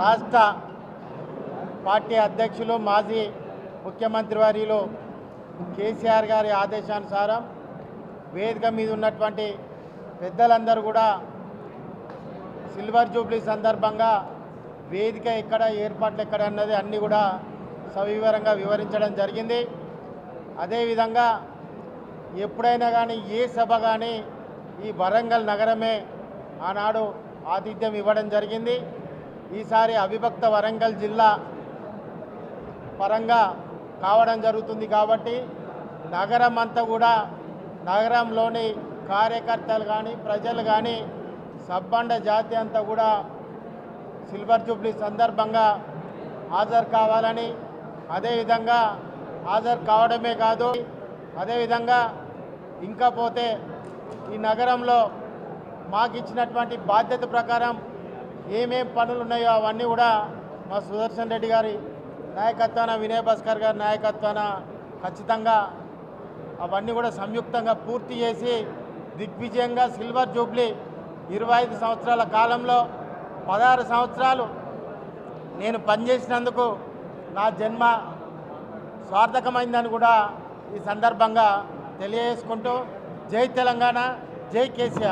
రాష్ట్ర పార్టీ అధ్యక్షులు మాజీ ముఖ్యమంత్రి వర్యులు కేసీఆర్ గారి ఆదేశానుసారం వేదిక మీద ఉన్నటువంటి పెద్దలందరూ కూడా సిల్వర్ జూబ్లీ సందర్భంగా వేదిక ఎక్కడ ఏర్పాట్లు ఎక్కడ అన్నది అన్నీ కూడా సవివరంగా వివరించడం జరిగింది. అదేవిధంగా ఎప్పుడైనా కానీ ఏ సభ కానీ ఈ వరంగల్ నగరమే ఆనాడు ఆతిథ్యం ఇవ్వడం జరిగింది. ఈసారి అవిభక్త వరంగల్ జిల్లా పరంగా కావడం జరుగుతుంది కాబట్టి నగరం అంతా కూడా నగరంలోని కార్యకర్తలు కానీ ప్రజలు కానీ సబ్బండ జాతి అంతా కూడా సిల్వర్ జూబ్లీ సందర్భంగా హాజరు కావాలని అదేవిధంగా హాజరు కావడమే కాదు అదేవిధంగా ఇంకా పోతే ఈ నగరంలో మాకు ఇచ్చినటువంటి బాధ్యత ప్రకారం ఏమేం పనులు ఉన్నాయో అవన్నీ కూడా మా సుదర్శన్ రెడ్డి గారి నాయకత్వాన వినయ్ భాస్కర్ గారి నాయకత్వాన ఖచ్చితంగా అవన్నీ కూడా సంయుక్తంగా పూర్తి చేసి దిగ్విజయంగా సిల్వర్ జూబ్లీ ఇరవై ఐదు సంవత్సరాల కాలంలో పదహారు సంవత్సరాలు నేను పనిచేసినందుకు నా జన్మ సార్థకమైందని కూడా ఈ సందర్భంగా తెలియజేసుకుంటూ జై తెలంగాణ జై కేసీఆర్.